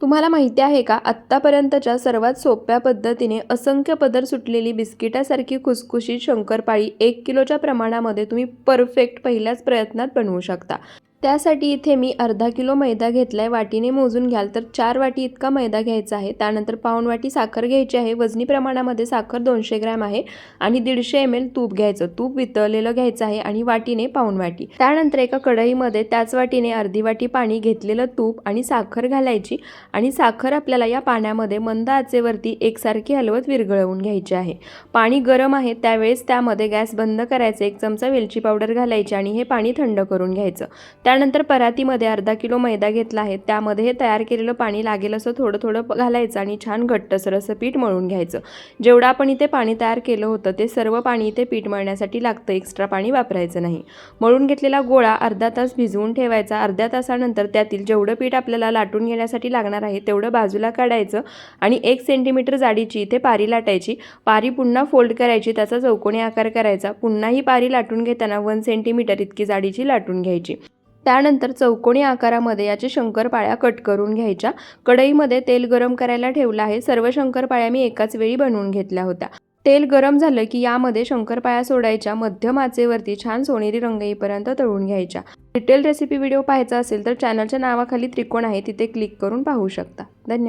तुम्हाला माहिती आहे का आत्तापर्यंतच्या सर्वात सोप्या पद्धतीने असंख्य पदर सुटलेली बिस्किटासारखी खुसखुशीत शंकरपाळी एक किलोच्या प्रमाणामध्ये तुम्ही परफेक्ट पहिल्याच प्रयत्नात बनवू शकता. त्यासाठी इथे मी अर्धा किलो मैदा घेतला आहे वाटीने मोजून घ्याल तर चार वाटी इतका मैदा घ्यायचा आहे. त्यानंतर पाऊण वाटी साखर घ्यायची आहे. वजनी प्रमाणामध्ये साखर दोनशे ग्रॅम आहे आणि दीडशे एम एल तूप घ्यायचं. तूप वितळलेलं घ्यायचं आहे आणि वाटीने पाऊण वाटी. त्यानंतर एका कढईमध्ये त्याच वाटीने अर्धी वाटी पाणी घेतलेलं तूप आणि साखर घालायची आणि साखर आपल्याला या पाण्यामध्ये मंद आचेवरती एकसारखी हलवत विरघळवून घ्यायची आहे. पाणी गरम आहे त्यावेळेस त्यामध्ये गॅस बंद करायचं. एक चमचा वेलची पावडर घालायची आणि हे पाणी थंड करून घ्यायचं. त्यानंतर परातीमध्ये अर्धा किलो मैदा घेतला आहे. त्यामध्ये हे तयार केलेलं पाणी लागेल असं थोडं थोडं घालायचं आणि छान घट्टसर असं पीठ मळून घ्यायचं. जेवढं आपण इथे पाणी तयार केलं होतं ते सर्व पाणी इथे पीठ मळण्यासाठी लागतं. एक्स्ट्रा पाणी वापरायचं नाही. मळून घेतलेला गोळा अर्धा तास भिजवून ठेवायचा. अर्ध्या तासानंतर त्यातील जेवढं पीठ आपल्याला लाटून घेण्यासाठी लागणार आहे तेवढं बाजूला काढायचं आणि एक सेंटीमीटर जाडीची इथे पारी लाटायची. पारी पुन्हा फोल्ड करायची त्याचा चौकोनी आकार करायचा. पुन्हा ही पारी लाटून घेताना वन सेंटीमीटर इतकी जाडीची लाटून घ्यायची. त्यानंतर चौकोनी आकारामध्ये याचे शंकरपाळ्या कट करून घ्यायच्या. कढईमध्ये तेल गरम करायला ठेवलं आहे. सर्व शंकरपाळ्या मी एकाच वेळी बनवून घेतल्या होत्या. तेल गरम झालं की यामध्ये शंकरपाळ्या सोडायच्या. मध्यम आचेवरती छान सोनेरी रंग येईपर्यंत तळून घ्यायच्या. डिटेल रेसिपी व्हिडिओ पाहायचा असेल तर चॅनलच्या नावाखाली त्रिकोण आहे. तिथे क्लिक करून पाहू शकता. धन्यवाद.